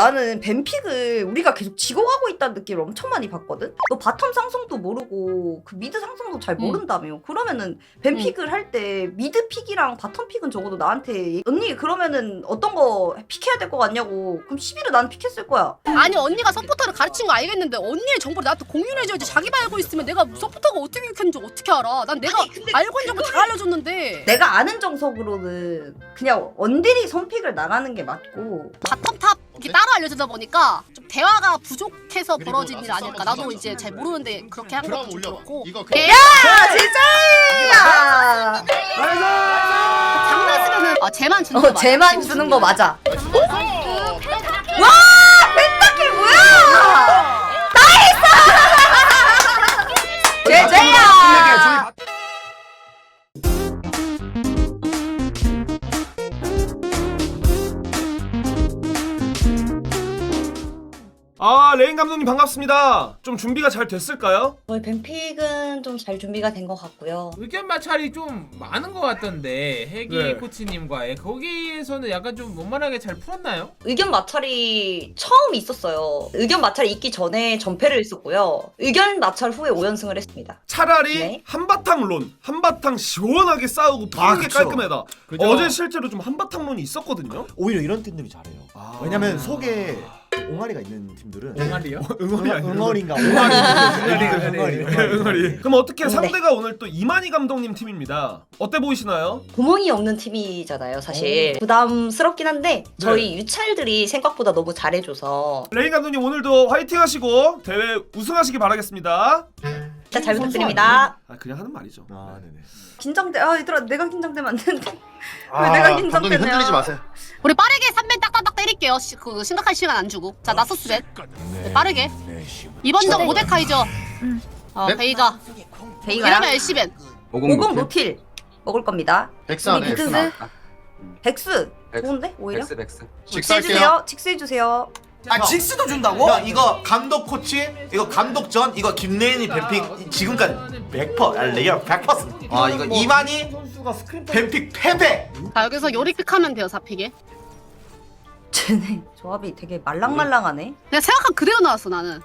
나는 뱀픽을 우리가 계속 지고 가고 있다는 느낌을 엄청 많이 받거든? 너 바텀 상승도 모르고 그 미드 상승도 잘 응. 모른다며. 그러면은 뱀픽을 할 때 미드 픽이랑 바텀 픽은 적어도 나한테 언니 그러면은 어떤 거 픽해야 될 것 같냐고. 그럼 11을 난 픽했을 거야. 아니 언니가 서포터를 가르친 거 알겠는데 언니의 정보를 나한테 공유를 해줘야지 자기만 알고 있으면 내가 서포터가 어떻게 했는지 어떻게 알아 난 내가 알고 있는 정보 다 알려줬는데 내가 아는 정석으로는 그냥 원딜이 선픽을 나가는 게 맞고 바텀 탑 이렇게 따로 알려주다 보니까 좀 대화가 부족해서 그리고 벌어진 일 아닐까. 나도 이제 잘 모르는데 그렇게 한 것도 좀 올려봐. 그렇고. 이거 예, 야 진짜야! 장난치면은 아 쟤만 주는 거 어 맞아? 쟤만 주는 거 맞아. 어? 와 펜타킬 뭐야? 나이스! 제제 아 레인 감독님 반갑습니다. 좀 준비가 잘 됐을까요? 저희 뱀픽은 좀 잘 준비가 된 것 같고요 의견 마찰이 좀 많은 것 같던데 해기 네. 코치님과의 거기에서는 약간 좀 원만하게 잘 풀었나요? 의견 마찰이 처음 있었어요 의견 마찰이 있기 전에 전패를 했었고요 의견 마찰 후에 5연승을 했습니다 차라리 네. 한바탕 론, 한바탕 시원하게 싸우고 푸는 게 그쵸. 깔끔하다. 그죠? 어제 실제로 좀 한바탕 론이 있었거든요. 오히려 이런 팀들이 잘해요. 아. 왜냐면 속에 옹알이가 있는 팀들은 옹알이요? 응원이 아니라 응어리인가 응어리, 응어리 응어리. 그럼 어떻게 네. 상대가 오늘 또 이만희 감독님 팀입니다. 어때 보이시나요? 구멍이 없는 팀이잖아요 사실 부담스럽긴 한데 저희 유찰들이 생각보다 너무 잘해줘서 레인 감독님 오늘도 화이팅 하시고 대회 우승하시기 바라겠습니다. 진짜 잘 부탁드립니다. 아 그냥 하는 말이죠. 아 네네. 긴장돼. 아 얘들아 내가 긴장되면 안 되는데. 왜 아, 내가 감독님 긴장되냐? 흔들리지 마세요. 우리 빠르게 3벤 딱딱딱 때릴게요. 시, 그 심각한 시간 안 주고. 자 나서스 벤 네, 빠르게. 이번 적 모데카이죠? 어 네? 베이가. 베이가야 이러면 엘시벤. 50 노틸 먹을 겁니다. 백스 안에 백스. 백스. 좋은데? 오히려? 백스 백스. 직사할게요. 직스해주세요. 직스해주세요 아 직스도 준다고? 야 이거 감독 코치 이거 감독 전 이거 김래인이 뱀픽 지금까지 100% 아, 레이어 100%. 아 이거 이만희 선수가 스크린 뱀픽 패배. 자 여기서 요리픽 하면 돼요 4픽에 쟤네 조합이 되게 말랑말랑하네 내가 생각한 그대로 나왔어 나는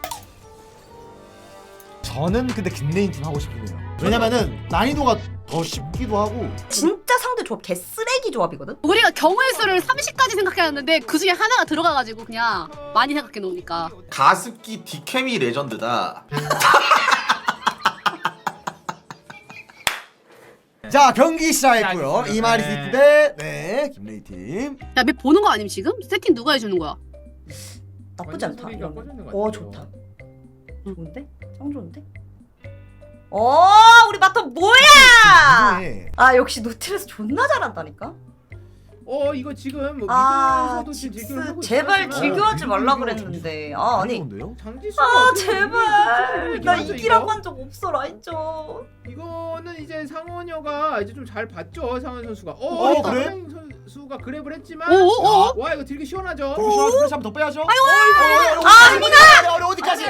저는 근데 김레인 팀 하고 싶네요. 왜냐면은 난이도가 더 쉽기도 하고 진짜 상대 조합 개 쓰레기 조합이거든 우리가 경우의 수를 30까지 생각해놨는데 그 중에 하나가 들어가가지고 그냥 많이 생각해 놓으니까 가습기 디케미 레전드다. 자 경기 시작했고요. 자, 이마리 네. 시티 대네 김레인 팀. 야맵 보는 거 아님 지금? 세팅 누가 해주는 거야? 나쁘지 않다 소리가 이러면. 꺼지는 것오 같아요. 좋다 좋은데? 짱 좋은데? 어 우리 바텀 뭐야 네. 아 역시 노틸에서 존나 잘한다니까 어 이거 지금 뭐 아 미드에서도 지금 딜교를 하고 제발 있어요. 딜교하지 말라 그랬는데 아 아니? 장지수가 아 어떻게 제발 나 이기라고 이거? 한 적 없어 라인전 이거는 이제 상원여가 이제 좀 잘 봤죠 상원 선수가. 어, 어, 이거 그래? 상원 선수가 그랩을 했지만 오오오 와 이거 되게 시원하죠. 프레시 프레시 한번 더 빼야죠. 아, 민아! 어디 어디까지?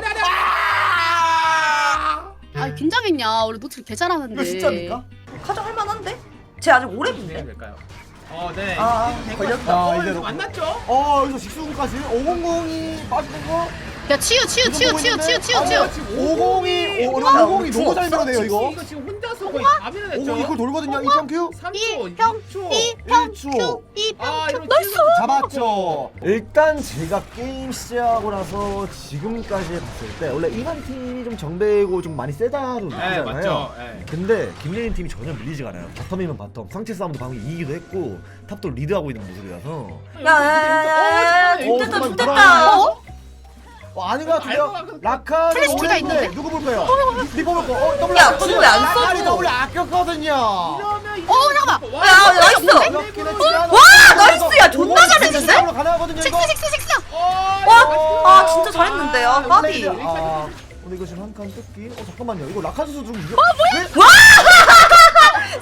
아 긴장했냐 우리 노트를 개 잘하는데 이거 진짜입니까? 가장 할만한데? 쟤 아직 오래 네, 붙네 될까요? 어, 네. 아, 이제 걸렸다. 어, 아, 이제 이제 만났죠? 어 여기서 직수군까지 500이 빠지는 거. 야 치유 치유 치유 치유 치유 치유 치유 502 5 야, 502 너무 잘? 밀어내요 이거. 이거 지금 혼자서 거의 다 밀어냈죠. 502 이걸 돌거든요. 2평 큐. 3초, 2평, 6초. 1초. 아, 이거 나이스! 잡았죠. 일단 제가 게임 시작하고 나서 지금까지 봤을 때 원래 이만 팀이 좀 정배고 좀 많이 세다로 네, 느끼잖아요. 네. 근데 김예린 팀이 전혀 밀리지가 않아요. 바텀이면 바텀, 상체 싸움도 방금 이기기도 했고 탑도 리드하고 있는 모습이라서 야 야 야야 어, 좋댔다 잠깐만, 좋댔다 어? 어, 아닌 것 같은데요? 플래시키가 오래 있는데? 누구 볼 거예요? 리버 볼 거. 어, 더블 야, 라카. 그거 왜안 써줘? 라카를 더블 아꼈거든요. 어, 잠깐만. 와, 야, 나이스! 와, 나이스! 야, 존나 잘했는데? 가능하거든요, 이거. 식스 식스 식스 어, 와, 아 진짜 잘했는데 아 까비 아, 근데 이거 지금 한칸 뜯기. 어 잠깐만요. 이거 라카 선수 좀 이거.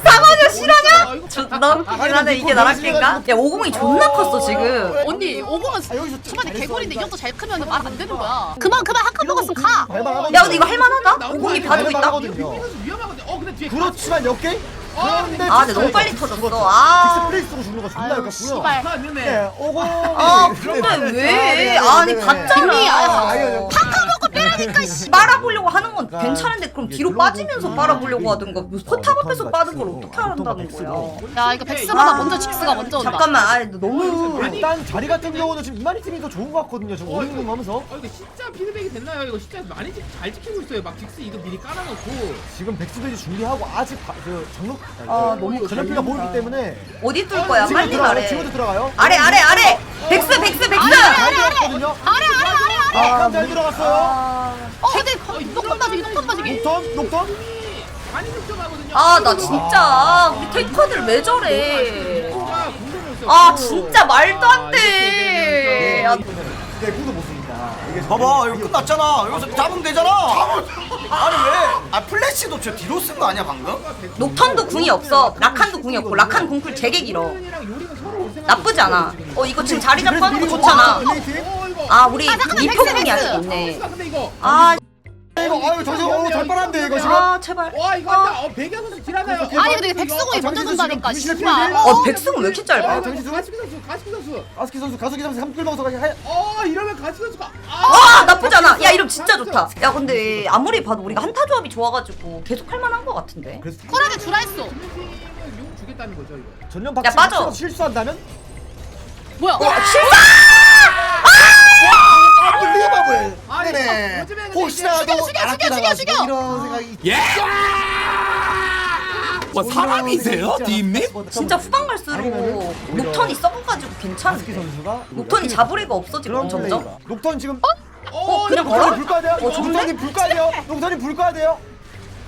상원이 실화냐? 아, 존나 웃기긴 하네 이게 나랑 깬가? 야 50이 존나 컸어 지금 언니 오공은 아, 초반에 개구리인데 이. 정도 잘 크면 말 안 되는 거야 그만 그만 한칸 먹었으면 가. 야 근데 이거 할만하다? 나오는 50이 거 봐주고 아니야? 있다 발발하거든요. 이 선수 위험하거든. 어, 근데 뒤에 그렇지만 몇 개? 그런데 아 근데 너무 빨리 터졌어 아 딕스플레이스로 죽는 거 존나 아유 아깝고요. 씨발 아. 네, 오고. 아 근데 왜 아니 봤잖아 김리, 아유, 빨아보려고 하는 건 그러니까 괜찮은데 그럼 이게 뒤로 글로벌 빠지면서 음, 빨아보려고 음, 하든가 뭐 어, 포탑 앞에서 노턴 빠는 걸 백스로, 어떻게 한다는 노턴 거야. 야 이거 백스보다 아, 먼저 직스가 먼저 온다 잠깐만 아 너무 일단 자리 같은 경우는 지금 이만희 팀이 더 좋은 것 같거든요. 지금 어, 오링공 하면서 어 이거 진짜 피드백이 됐나요? 이거 진짜 많이 지, 잘 지키고 있어요. 막 딕스 이거 미리 깔아놓고. 지금 백스베리 준비하고 아직 바, 그 정록 아, 너무 전력비가 보이기 때문에 어디 뚫 거야 지금 빨리 들어가요. 지금도 들어가요. 아래 아래 아래 백스 백스 백스 잘 들어갔거든요. 아래 아래 아래 아래 약간 잘 들어갔어요. 아, 어 근데 녹턴 빠지기 녹턴 빠지기 녹턴? 녹턴. 많이 득점하거든요. 아, 나 진짜. 우리 테이커들 왜 저래? 아. 아 진짜 말도 안돼. 아, 네, 구도 못 씁니다. 이게 봐봐 이거 끝났잖아. 여기서 잡으면 되잖아. 아니 왜아 플래시도 저 뒤로 쓴 거 아니야 방금? 녹턴도 궁이 없어. 라칸도 궁이 없고 라칸 궁쿨 되게 길어. 나쁘지 않아. 어 이거 지금 자리 잡고 하는 거 좋잖아 아 우리 미포 궁이 아직 있네. 근데 이거. 아, 이거 아유 정신 어, 잘 빨았는데 이거 지금. 아 제발. 와 이거 한다. 어 백야 선수 딜하나요? 아니 근데 백수공이 먼저 돈다니까 씨발. 어 백승은 왜 이렇게 짧아 아, 가스키 선수, 가스키 선수. 아스키 선수 가속기 선수 삼킬 먹어서 해. 어 이러면 가스키 선수가 아. 나쁘지 않아. 야 이름 진짜 좋다. 야 근데 아무리 봐도 우리가 한타 조합이 좋아가지고 계속 할 만한 거 같은데. 그래서 쿨하게 주라 했어. 용 주겠다는 거죠 이거. 전년 야, 박치 빠져. 실수한다면? 뭐야? 어 실사 아, 네네. 요즘에는 혹시라도 죽여, 죽여, 알았게 죽여, 나가지고. 이런 생각이 예? 뭐 사람이세요 디임님? 진짜 후반 갈수록 아니면은 오히려 녹턴이 썩어가지고 아스키 괜찮은데 선수가 녹턴이 잡을 애가 없어 지금 그런 점점 플레이가. 녹턴 지금 어 그냥 녹턴이 걸어? 불 꺼야 돼요. 어, 좋은데? 녹턴이 불 꺼야 돼요. 녹턴이 불 꺼야 돼요.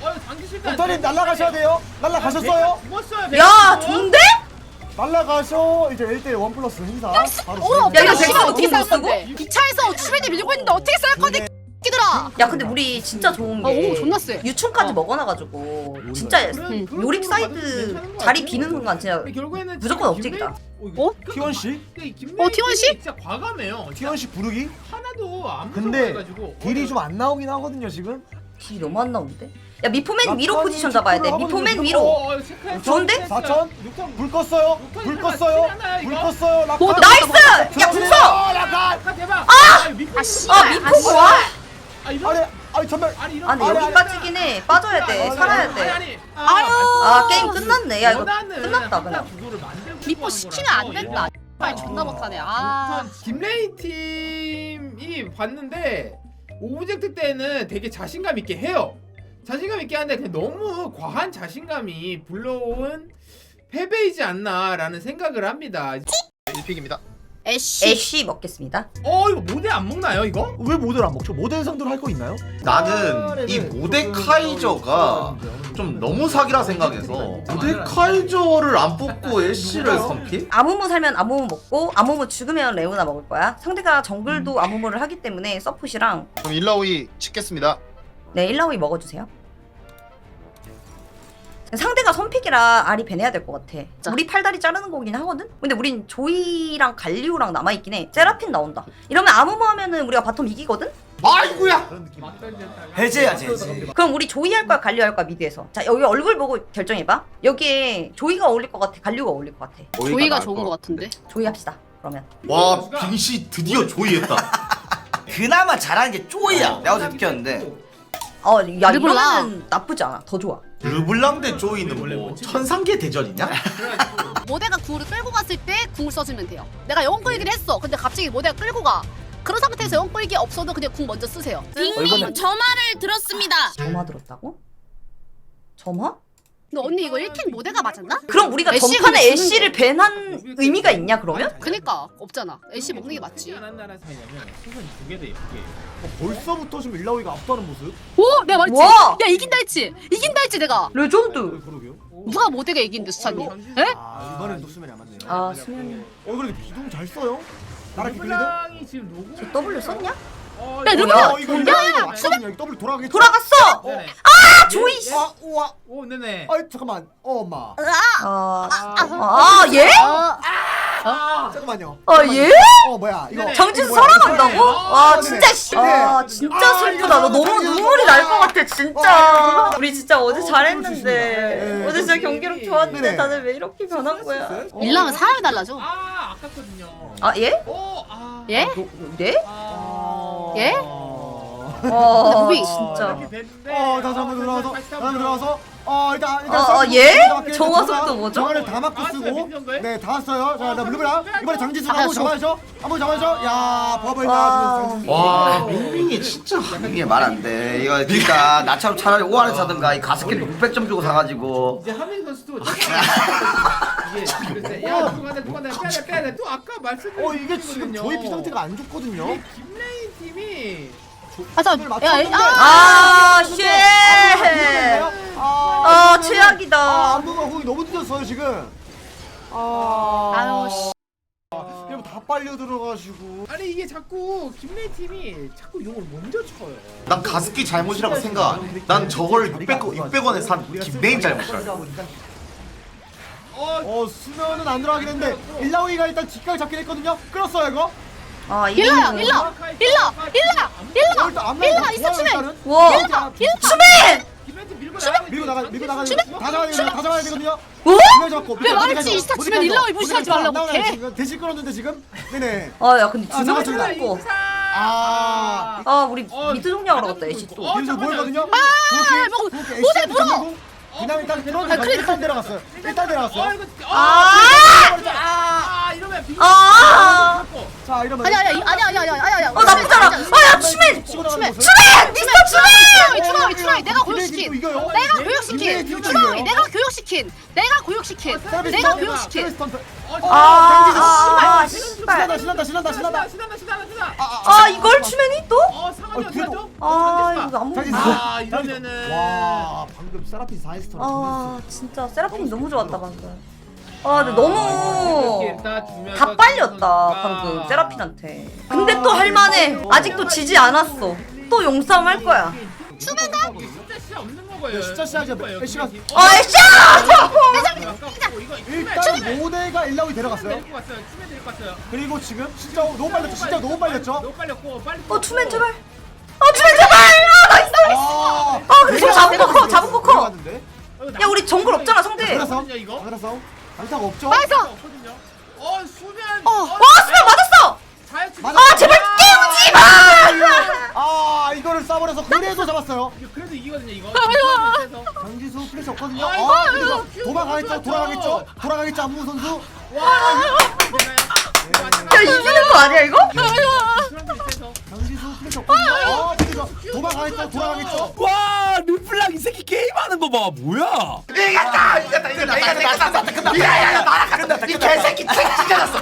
어 당기 실패. 녹턴이 날라가셔야 돼요. 날라가셨어요. 죽었어요. 야 좋은데? 날라가셔 이제 1대1 원 플러스 행사. 바로. 야, 이거 백수 어떻게 쌀? 건데 기차에서 추변이 밀고 있는데 어떻게 쌀 건데 끼들아 야 근데 우리 진짜 좋은 아, 게 오, 존나 세. 유충까지 어. 먹어놔가지고 진짜 그런- 그런 쪽으로 사이드 괜찮은 자리. 비는 순간 진짜 근데 결국에는 무조건 업적이다. 어, 이거 T1 씨? 어, T1 씨? 진짜 과감해요. T1 씨 부르기? 하나도 안 근데 무서워해가지고 딜이 좀 안 나오긴 하거든요 지금. 딜이 너무 안 나오는데? 야 미포맨 위로 포지션 잡아야 돼 미포맨. 위로 어, 어, 체크했어. 좋은데? 체크했어요. 4천? 육천 불 껐어요. 불 껐어요. 불? 껐어요. 뭐, 나이스! 야 궁서! 아 대박. 아 미포. 아 씨발 아 미포 와? 아 이런 아니 아니 전멸. 아니 이런. 아 근데 아니, 여기 빠지긴 해 빠져야 돼 살아야 돼. 아유. 아 게임 끝났네 야 이거 끝났다 그냥 미포 시키면 안 된다. 씨발 존나 못하네 아 김레이 팀이 봤는데 오브젝트 때는 되게 자신감 있게 해요. 자신감 있게 하는데 그냥 너무 과한 자신감이 불러온 패배이지 않나라는 생각을 합니다. 1픽입니다. 애쉬 애쉬 먹겠습니다 어 이거 모델 안 먹나요 이거? 왜 모델 안 먹죠? 모델 상대로 할 거 있나요? 나는 이 모데카이저가 좀 너무 사기라 생각해서 모데카이저를 안 뽑고 애쉬를 선픽? 아무무 살면 아무무 먹고 아무무 죽으면 레오나 먹을 거야 상대가 정글도 아무무를 하기 때문에 서폿이랑 그럼 일라오이 찍겠습니다. 네 일라오이 먹어주세요. 상대가 선픽이라 알이 배내야 될 것 같아. 자. 우리 팔다리 자르는 거긴 하거든? 근데 우린 조이랑 갈리오랑 남아있긴 해. 세라핀 나온다. 이러면 아무무 하면은 우리가 바텀 이기거든? 그런 느낌. 해제야지 해제. 그럼 우리 조이 할 거야 갈리오 할 거야 미드에서? 자 여기 얼굴 보고 결정해봐. 여기에 조이가 어울릴 것 같아 갈리오가 어울릴 것 같아. 조이가 좋은 거 같은데? 조이 합시다 그러면. 와 빙시 드디어 조이했다. 그나마 잘하는 게 쪼이야. 내가 어제 느꼈는데 어 야 르블랑. 이러면은 나쁘지 않아 더 좋아 르블랑 대 쪼이는 뭐 천상계 대전이냐? 모대가 궁을 끌고 갔을 때 궁을 써주면 돼요 내가 영웅 끌기를 했어 근데 갑자기 모대가 끌고 가 그런 상태에서 영웅 끌기 없어도 그냥 궁 먼저 쓰세요 이거는- 저 말을 들었습니다. 점화 들었다고? 점화? 근데 언니 이거 1킬 모대가 맞았나? 그럼 우리가 애쉬 전판에 근데 애쉬를 밴한 의미가 있냐 그러면? 그니까 없잖아 애쉬 먹는 게 맞지 사이냐면 두개 개. 어, 벌써부터 지금 일라오이가 압도하는 모습? 오! 내가 말했지 와! 야 이긴다 했지 이긴다 했지 내가 레전드 어, 그러게요. 누가 모대가 이긴데 수찬님 에? 아 이번엔 또 수면이 안 맞네요. 아 수면이 어 그래도 기둥 잘 써요. 나랑 기블리드? 르블랑이 지금 녹음. 저 W 썼냐? 어, 야, 이거- 르블랑! 어 이거 이거 이거 맞거든요. 이거 더블 돌아가겠죠? 돌아갔어! 네네. 아 조이 씨! 우와 우와. 오 네네. 아이 잠깐만. 어 엄마. 아, 아, 아, 예? 잠깐만요. 아 예? 어 뭐야 이거 네네. 장진 이거 뭐야, 사랑한다고? 이거 와 네. 진짜 씨. 네. 아 진짜 아, 슬프다. 너 이거 너무 눈물이 날 것 같아 진짜. 어, 우리 진짜 어제 어, 잘했는데 네. 어제 진짜 경기력 좋았는데 네네. 다들 왜 이렇게 변한 거야? 일라면 사람이 달라져. 아 아깝거든요. 아 예? 오 아. 예? 너, 네? 아. 예? 와 무빙. 진짜. 이렇게 됐는데. 어 다시 한번 다시 한번 들어가서 어 일단 일단 어, 서- 어, 예? 정화 속도 뭐죠? 정화를 다 맞고 나왔어요, 쓰고? 네다 왔어요 자나 물러보라 이번에 장지수 아, 한번 저- 잡아야죠 한번 잡아야죠 야 버블 와. 와 밍밍이 진짜 이게 말 안 돼. 이거 진짜 나처럼 차라리 5안에 사든가 이 가스켓 600점 주고 사가지고 이제 한민 선수도 이게 그래서 야 누가 내 누가 내 빼야 돼 빼야 돼또 아까 말씀드린 어 이게 지금 부분이거든요. 저희 피 상태가 안 좋거든요 팀이 아, 맞췄는데. 아, 아 쉣. 아, 아 이거는- 최악이다. 아 안무가 공이 너무 늦었어요 지금 아 아유, 씨. 이거 다 빨려 들어가시고 아니 이게 자꾸 김레인 팀이 자꾸 용을 먼저 쳐요. 난 가습기 잘못이라고 생각 난 저걸 600, 600원에 산 김내인 잘못이야 어어 수면은 안 들어가긴 했는데 일라오이가 일단 뒷각 잡긴 했거든요 끌었어요 이거 아 이거 일라, 일라, 일단 앞라인 일라, 다 있어. 일단 추맨. 김레인 팀 밀고 나가 밀고 나가. 다 잡아야 되거든요 다 잡아야 되거든요 어? 잡고 내가 말했지, 이스타 치면 일라오이 무시하지 말라고, 개. 대신 끌었는데 지금 네네 아 야 근데 아, 진짜 잠깐만, 죽고. 아 아 우리 어, 미드 정리하러 갔다 애쉬 또. 어, 잠깐만요. 보였거든요 아, 뭐, 모델 물어. 그냥 일단 아, 그래, 일단 내려갔어요 일단 어 내려갔어요 아! 아, 아 이러면 빙 아! 자 이러면 아니, 아니, 아니, 아니, 아니, 아니, 아니, 아니. 어 나쁘잖아. 아야 추맨. 치고 나가는 모습 추맨 미스터 추맨. 추나이, 추나이, 추나이. 내가 교육시킨. 내가 교육시킨. 또 추나이, 이겨요. 내가 교육시킨. 내가 교육시킨. 내가 교육시킨. 아. 아, 아, 신난다 씨발. 신난다 신난다 신난다 신난다 신난다 신난다 아 이걸 추맨이 또? 어 상황이 어, 그래도- 하죠? 아 이거 아무. 장지수. 아 이러면은 와 방금 세라핀 4스턴 아 진짜 세라핀 너무 좋았다 방금. 아 근데 너무 이렇게 다 주면서 다 빨렸다 방금 세라핀한테. 근데 또 할만해. 아직도 지지 않았어. 또 용싸움 할 거야. 추가가 진짜 시 없는 거예요. 네, 진짜 시야죠. 없는 거예요. 시간. 아 애쉬! 일단 모델가 일라오이 데려갔어요 데리고 갔어요. 추면 데리고 갔어요. 그리고 지금 진짜 너무 빨렸죠 진짜 너무 빨렸죠 너무 빨렸고 빨리. 어 추맨 제발. 어 추맨 제발. 아 나이스. 아아 근데 잡은 거 커. 잡은 거 커. 들어갔는데 야 우리 정글 없잖아 상대. 그래서 이거. 싸 움 강타가 없죠 나이스. 없거든요. 어 수면. 어. 와 수면 맞았어. 맞아. 아 제발 깨우지 마. 아 이거를 싸버려서 그래도 잡았어요 이거 그래도 이기거든요 이거. 아이고. 장지수 플래시 없거든요 아이고, 아 그래서 아이고, 도망가겠죠. 돌아가겠죠 돌아가겠죠 안무 선수 와. 야 이기는 거 아니야 이거? 장지수 플래시 없거든요 아 그래서 도망가겠죠 돌아가겠죠 와 르플랑 이 새끼 게임하는 거 봐 뭐야 이겼다 이겼다 이겼다 이겼다 이겼다 끝났다 야야야 끝났다 이 개새끼 책 찢어졌어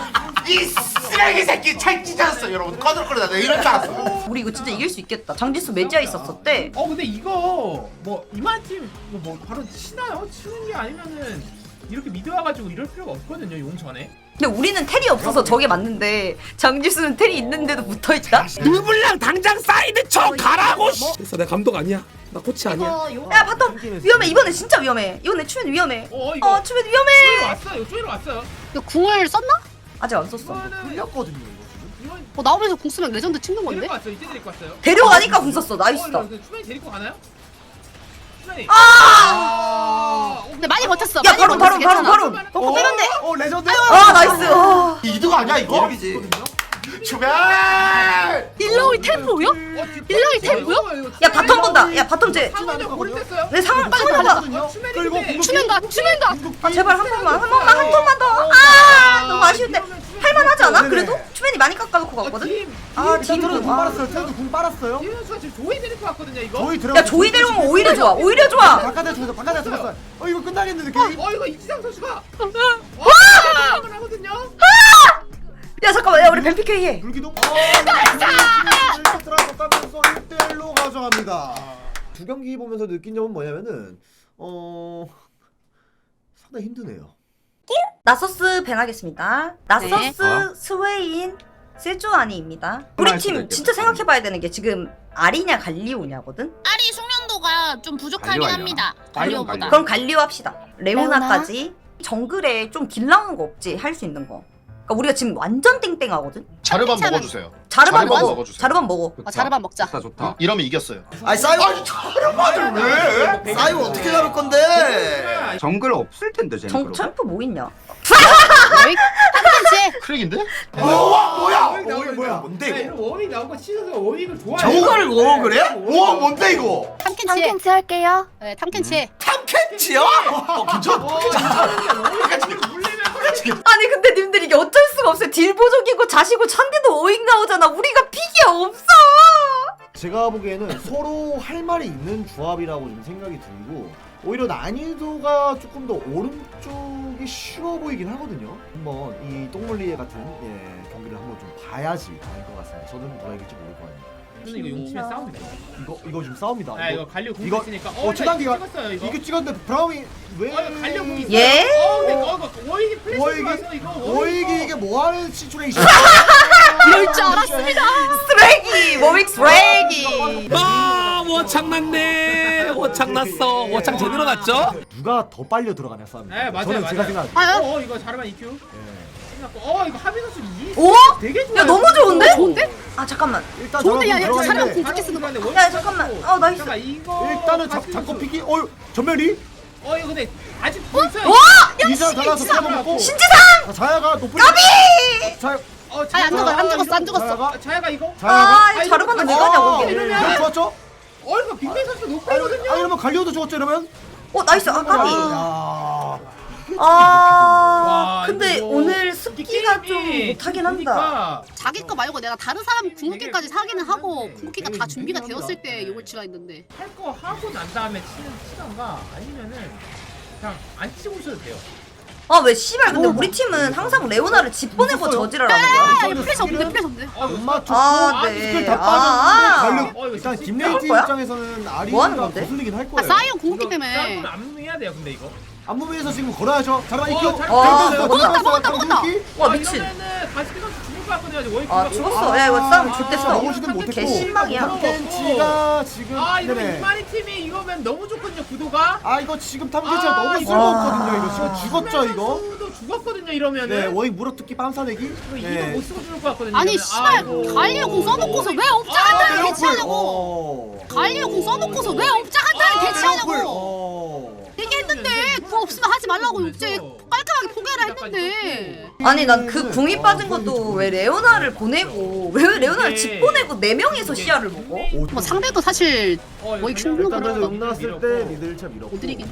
이 쓰레기 새끼 책 찢어졌어 여러분 꺼들 거리다 내가 이럴 줄 알았어 우리 이거 진짜 이길 수 있겠다. 장지수 매지아 있었었대. 어 근데 이거 뭐 이만 팀 이거 뭐 바로 치나요? 치는 게 아니면은 이렇게 미드 와가지고 이럴 필요가 없거든요 용 전에. 근데 우리는 텔이 없어서 저게 맞는데 장지수는 텔이 있는데도 붙어 있다. 르블랑 당장 사이드 쳐 가라고 씨. 됐어 내가 감독 아니야 나 코치 아니야 야 바텀 위험해 이번에 진짜 위험해. 이번에 추면 위험해. 어 이거. 어 추면 쪼이로 위험해. 왔어요. 쪼이로 왔어요. 이거 궁을 썼나? 아직 안 썼어. 이거는 흘렸거든요 이거 지금 이건 어, 나오면서 궁 쓰면 레전드 찍는 건데? 데리고 왔어요. 이제 데리고 왔어요. 데려가니까 궁 썼어. 나이스다. 어, 이거 추면이 데리고 가나요? 추면이. 아! 아. 근데 많이 버텼어. 야 많이 바로 바로 버텼어, 바로 괜찮아. 바로. 어 빼면 돼! 어 레전드 아 나이스. 아. 이득 아니야 이거? 이득이지. 주면 일라오이 템포요? 일라오이 템포요? 야 바텀 본다. 야 바텀 제. 상원이 고립됐어요. 내 상황 상황 봐. 그리고 추면가. 아 제발 한 번만 한 번만 한 번만 더. 아 너무 아쉬운데. 할만하지 않아? 그래도 추면이 많이 깎아놓고 어, 갔거든. 팀. 아. 트레드 궁 아. 빨았어요 트레드 궁 빨았어요 이현 수가 지금 조이 데리고 왔거든요 이거. 조이 들어 야 조이 데려오면 오히려 좋아. 오히려 좋아. 바깥에 죽었어 바깥에 죽었어 어 이거 끝나겠는데 게임 어 이거 이지상 선수가 와! 하거든요. 야 잠깐만 야 우리 뱀피케이 해. 불기둥 나이스 따면서 1대1로 가져갑니다 두 경기 보면서 느낀 점은 뭐냐면은 어 상당히 힘드네요 나서스 밴하겠습니다. 나서스 네. 스웨인 세주아니입니다. 우리 팀 진짜 생각해봐야 되는 게 지금 아리냐 갈리오냐거든. 알이 숙련도가 좀 부족하긴 갈리오 합니다. 갈리오, 갈리오보다. 그럼 갈리오 합시다. 레오나까지 정글에 좀 길 나오는 거 없지 할 수 있는 거. 그러니까 우리가 지금 완전 땡땡하거든. 자르반 먹어주세요. 자르반 자르반 먹어. 먹어주세요. 자르반 먹어. 아 자르반 먹자 좋다 좋다 이러면 이겼어요. 아니 싸이오 자르반을 왜? 싸이오 어떻게 자를 건데? 정글 없을 텐데 쟤는 정 그러고. 챔프 뭐 있냐? 탐켄치 크랙인데? 우와 뭐야 어이, 뭐야 자, 뭔데 자, 이거 워윅 나온 거 치셔서 워윅을 좋아해. 저걸 뭐 그래? 우와 뭔데 이거 탐켄치 탐켄치 할게요. 네 탐켄치 탐켄치요? 어 괜찮아. 아니 근데 님들 이게 어쩔 수가 없어요. 딜보적이고 자시고 찬데도 오잉 나오잖아. 우리가 픽이 없어. 제가 보기에는 서로 할 말이 있는 조합이라고 좀 생각이 들고 오히려 난이도가 조금 더 오른쪽이 쉬워 보이긴 하거든요. 한번 이 똥물리에 같은 예, 경기를 한번 좀 봐야지 알 것 같습니다. 저는 누가 이길지 모를 거 아니에요. 저는 이거 용치면 돼. 이거 이거 지금 싸웁니다. 아 이거 갈려 공 이거- 있으니까. 어, 최단기가- 찍었어요 이거. 이게 찍었는데 브라움이 왜? 어 이거 갈려 공 있어. 예? 어 근데 어 이거 워윅이 플래시 들어와서 이거 워익이 이게 뭐 하는 시츄레이션? 이럴 줄 알았습니다 쓰레기. 모믹 쓰레기. 아 워창 났네 워창 났어 워창 제대로 났죠? 누가 더 빨려 들어가냐 싸움. 네 맞아요 저는 맞아요. 제가 생각. 아, 어, 어 이거 자르반 EQ. 어 이거 하빈 선수 이 오? 되게 좋아. 야 너무 좋은데? 좋은데? 아 잠깐만. 일단 좋은데, 야, 야, 저는 사람 들어가는데 공격해 쓰는 거. 야, 잠깐만. 어, 나이스. 잠깐 이거 일단은 잡, 잡고. 피기. 어 전멸이 어 이거 근데 아직 뭐 있어요. 이장 달아서 잡아먹고 신지상. 자, 자야가 높은. 까비. 자, 어 아니 안 죽었어 안 죽었어 안 죽었어 자야가 아, 자야가 이거. 자야가. 아, 이 자르반은 가냐고. 어, 거기. 이러면- 예, 좋았죠? 어 이거 빅맨 선수 아, 높거든요. 아 이러면 갈리오도 죽었죠 이러면? 어 나이스. 아 까비. 야. 아 와, 근데 이거 오늘 습기가 좀 게임이 못하긴 한다. 보니까 자기 거 말고 내가 다른 사람 궁극기까지 사기는 하고 궁극기가 다 준비가 되었을 때 욕을 치라 했는데 할 거 하고 난 다음에 치는 치던가 아니면은 그냥 안 치고 있어도 돼요. 아 왜 씨발 근데 우리 팀은 항상 레오나를 집 보내고 저지랄하는 거야. 아 이거 플래시 없는데 플래시 없는데 어, 못 맞췄고 아, 스킬 네. 다 아, 빠졌는데 아. 어, 이거 일단 거야? 입장에서는 뭐 하는 아리가 건데? 거슬리긴 할아 거예요 사이언 궁극기 이거 때문에 싸움은 안무해야 돼요 근데 이거. 안무에서 지금 걸어야죠 자르반 어, 이큐 잘 어, 먹었다, 먹었다, 먹었다. 와 아, 미친. 이러면은 가스키 선수 죽을 것 같거든요. 아직 워익 아. 죽었어. 야 이거 싸움 좋댔어. 먹어주든 못했고 개 실망이야. 탐켄치가 지금 아 이러면 네네. 이마리 팀이 이거면 너무 좋거든요 구도가. 아 이거 지금 탐켄치가 아, 너무 이거- 쓸모없거든요 이거 지금 죽었죠 하빈 이거 선수도 죽었거든요 이러면은. 네 워익 물어뜯기 빰싸내기 이거 이거 네. 못 쓰고 죽을 것 같거든요. 아니 이러면. 씨발 아이고. 갈리오 궁 써놓고서 왜 아, 업자한타를 레오폴. 대치하냐고 어. 갈리오 궁 써놓고서 왜 업자 한 타를 대치하냐고 어. 얘기했는데 그거 없으면 하지 말라고 욕제 깔끔하게 포기하라 했는데. 아니 난 그 궁이 빠진 것도 왜 레오나를 보내고 왜 레오나를 집 보내고 네 명이서 시야를 먹어? 오, 뭐 상대도 사실 어, 이거 워익 그냥 충분한 일단 그래서 거라고 용 나왔을. 때 미들차 밀었고. 못 드리긴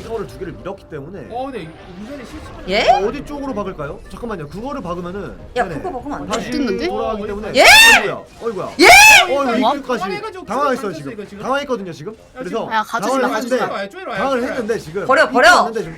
이거를 두 개를 밀었기 때문에 어 근데 운전이 실수. 예? 어, 어디 쪽으로 박을까요? 잠깐만요 그거를 박으면은 야 네네. 그거 먹으면 안 돼. 다시 됐는데? 돌아가기 때문에 예? 어이구야 어이구야 예? 어 당황해가지고 당황했어요 이거 지금 지금. 당황했거든요 지금 그래서 야, 가져지 마, 당황을 가져지 했는데 와요, 쪼이러 와요, 당황을 쪼이러 했는데 지금 버려, 버려. 이끌었는데 좀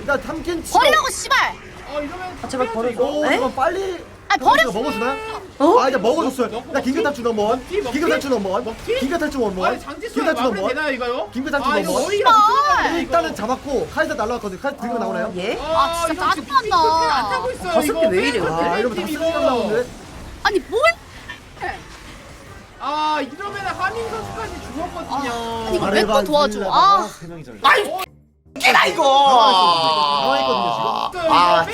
일단 탐켄치 버리라고 씨발 어 이러면 아, 제발 버려줘. 오 에? 잠깐 빨리 아 탐켄치가 먹어주나요? 어? 아 이제 먹어줬어요 나 긴급 탈출 넘버 원 먹기? 먹기? 긴급 탈출 넘버 원 먹기? 긴급 탈출 넘버 원 아니 장지수 긴급 탈출 넘버 마무리 원 되나요 이거요? 긴급 탈출 아 이거 어이가 없어요 일단은 잡았고 카이사 날라왔거든요 카이사 들고 나오나요? 예? 아, 진짜 짜증난다. 안 타고 있어요 가슴이 이거. 왜 이래? 아 이러면 다팀 쓰레기 나오는데 아니 뭘 아 이러면 하민 선수까지 죽었거든요 아니, 이거 왜 또 도와줘? 아. 세 명이 잘려 아이 깨나 이거. 당황했거든요 지금 아, 아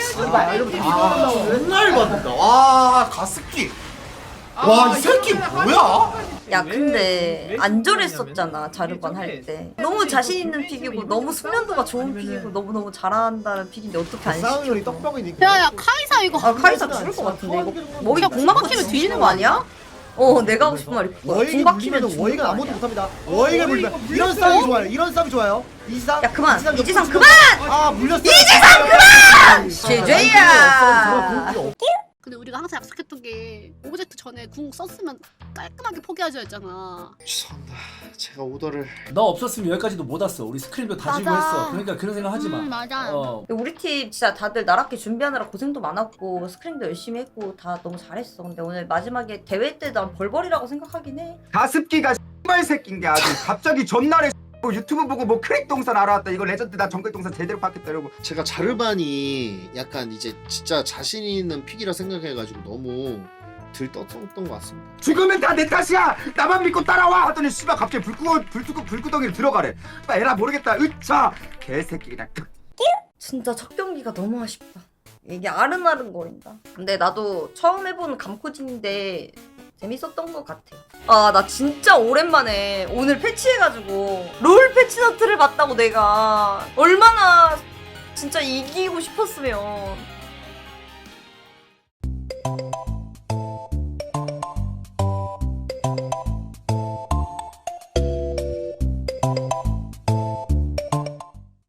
받는다. 와 가습기. 와, 이 새끼 뭐야? 야 근데 안 저랬었잖아 자르반 할 때. 너무 자신 있는 픽이고 너무 숙련도가 좋은 픽이고 너무 너무 잘한다는 픽인데 어떻게 안 시켜? 떡밥이니까 야야 카이사 이거 아 카이사 죽을 것 같은데 이거 머리가 공 막히면 뒤지는 거 아니야? 어 내가 하고 싶은 말이 그거야. 워익이 공 막히면 물리면 죽는 워익은 거 아무것도 아니야? 못합니다 워익을 물리면 이런 싸움이 좋아요 이런 싸움이 좋아요 이상 야 그만 이상 이지상 그만! 아 물렸어 이지상 그만! 제제야. 근데 우리가 항상 약속했던 게 오브젝트 전에 궁 썼으면 깔끔하게 포기하자 했잖아 죄송합니다. 제가 오더를 너 없었으면 여기까지도 못 왔어. 우리 스크린도 다 지고 맞아. 했어. 그러니까 그런 생각 하지 마. 음, 맞아. 어. 우리 팀 진짜 다들 나락기 준비하느라 고생도 많았고 스크린도 열심히 했고 다 너무 잘했어. 근데 오늘 마지막에 대회 때난 벌벌이라고 생각하긴 해. 가습기가 X발 새끼인 게 아주 갑자기 전날에 뭐 유튜브 보고 뭐 크랙 동산 알아왔다 이거 레전드 나 정글 동산 제대로 봤겠다 이러고 제가 자르반이 약간 이제 진짜 자신 있는 픽이라 생각해가지고 너무 들떴던 것 같습니다. 죽으면 다 내 탓이야 나만 믿고 따라와 하더니 씨발 갑자기 불구덩 불구덩 불구덩이를 들어가래 아, 에라 모르겠다 으차 개새끼 그냥 진짜 첫 경기가 너무 아쉽다. 이게 아른아른 거린다. 근데 나도 처음 해보는 감코진인데 재밌었던 것 같아. 아, 나 진짜 오랜만에 오늘 패치해가지고 롤 패치너트를 봤다고 내가. 얼마나 진짜 이기고 싶었으면